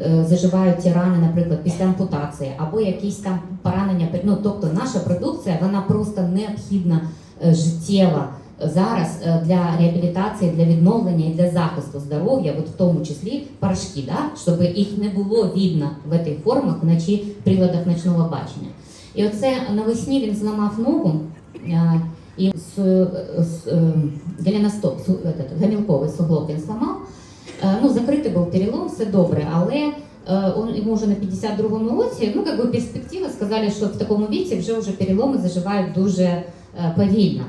е, заживають ті рани, наприклад, після ампутації, або якісь там поранення. Ну тобто, наша продукція вона просто необхідна е, життєва зараз е, для реабілітації, для відновлення і для захисту здоров'я, от в тому числі порошки, да? щоб їх не було видно в цих формах вночі приладах ночного бачення. І оце навесні він зламав ногу. і з, е, голеностоп, этот, гомілковий суглоб він зламав. Е, Ну, закритий був перелом, все добре, але е, он, йому вже на 52-му році, ну, как би перспектива, сказали, що в такому віці вже, вже переломи заживають дуже е, повільно.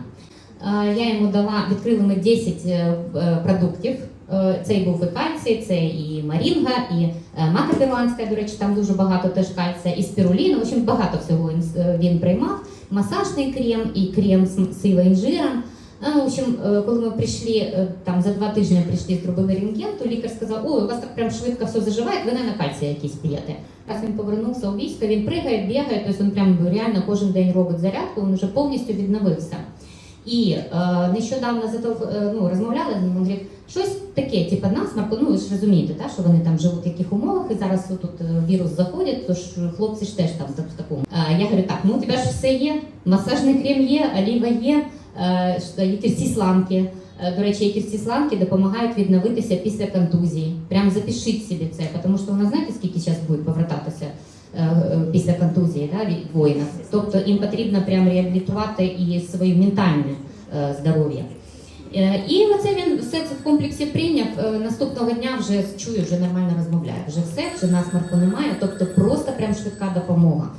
Е, Я йому дала, відкрили ми 10 е, е, продуктів. Е, Це і був і кальцій, це і марінга, і е, мака перуанська, до речі, там дуже багато теж кальція, і спіруліна. В общем, багато всього він, е, приймав. Масажний крем і крем з сила інжиром. А, В общем, е, коли ми прийшли, е, там за два тижні прийшли, зробили рентген, то лікар сказав, ой, у вас так прям швидко все заживає, ви на кальція якісь п'єте. Раз він повернувся у військо, він пригає, бігає, тобто він прям реально кожен день робить зарядку, він вже повністю відновився. І е, нещодавно зателеф... е, ну, розмовляли з ним, він говорить, щось таке, типу насморку, ну ви ж розумієте, та, що вони там живуть в яких умовах, і зараз тут е, вірус заходить, то ж хлопці ж теж там в такому. Е, я говорю, так, ну у тебе ж все є, масажний крем є, оліва є, е, що, якірці сламки. Е, До речі, якірці сламки допомагають відновитися після контузії. Прям запишіть собі це, тому що нас знаєте, скільки зараз буде повертатися е, після контузії да, від воїнів. Тобто їм потрібно прям реабілітувати і своє ментальне здоров'я. І оце він все це в комплексі прийняв. Наступного дня вже чую, вже нормально розмовляє. Вже все, вже насмарку немає. Тобто просто прям швидка допомога.